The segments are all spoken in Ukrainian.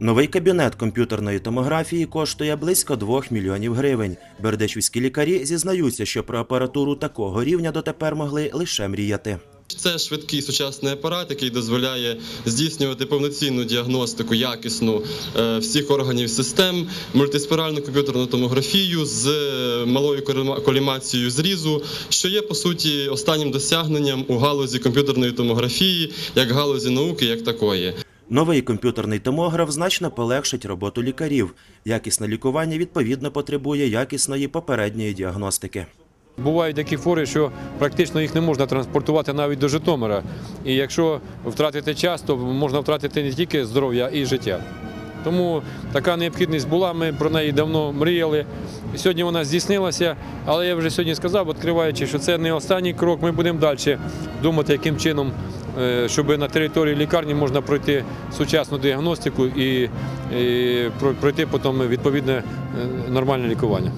Новий кабінет комп'ютерної томографії коштує близько 2 мільйонів гривень. Бердичівські лікарі зізнаються, що про апаратуру такого рівня дотепер могли лише мріяти. Це швидкий сучасний апарат, який дозволяє здійснювати повноцінну діагностику якісну е, всіх органів систем, мультиспіральну комп'ютерну томографію з е, малою коліма- колімацією зрізу, що є по суті останнім досягненням у галузі комп'ютерної томографії, як галузі науки, як такої. Новий комп'ютерний томограф значно полегшить роботу лікарів. Якісне лікування відповідно потребує якісної попередньої діагностики. Бувають такі фори, що практично їх не можна транспортувати навіть до Житомира. І якщо втратити час, то можна втратити не тільки здоров'я, а й життя. Тому така необхідність була, ми про неї давно мріяли. Сьогодні вона здійснилася, але я вже сьогодні сказав, відкриваючи, що це не останній крок. Ми будемо далі думати, яким чином, е, щоб на території лікарні можна пройти сучасну діагностику і, пройти потім відповідне е, нормальне лікування.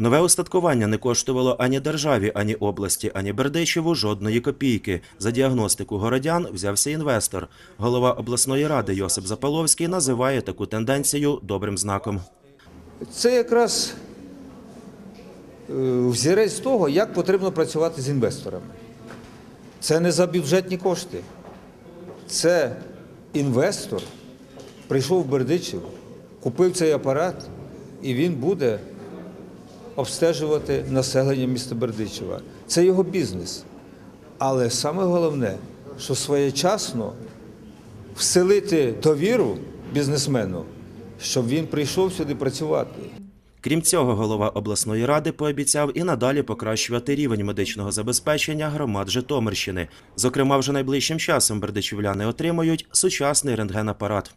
Нове устаткування не коштувало ані державі, ані області, ані Бердичеву жодної копійки. За діагностику городян взявся інвестор. Голова обласної ради Йосип Запаловський називає таку тенденцію добрим знаком. Це якраз е, взірець того, як потрібно працювати з інвесторами. Це не за бюджетні кошти. Це інвестор прийшов в Бердичів, купив цей апарат, і він буде обстежувати населення міста Бердичева. Це його бізнес. Але саме головне, що своєчасно вселити довіру бізнесмену, щоб він прийшов сюди працювати. Крім цього, голова обласної ради пообіцяв і надалі покращувати рівень медичного забезпечення громад Житомирщини. Зокрема, вже найближчим часом бердичівляни отримають сучасний рентгенапарат.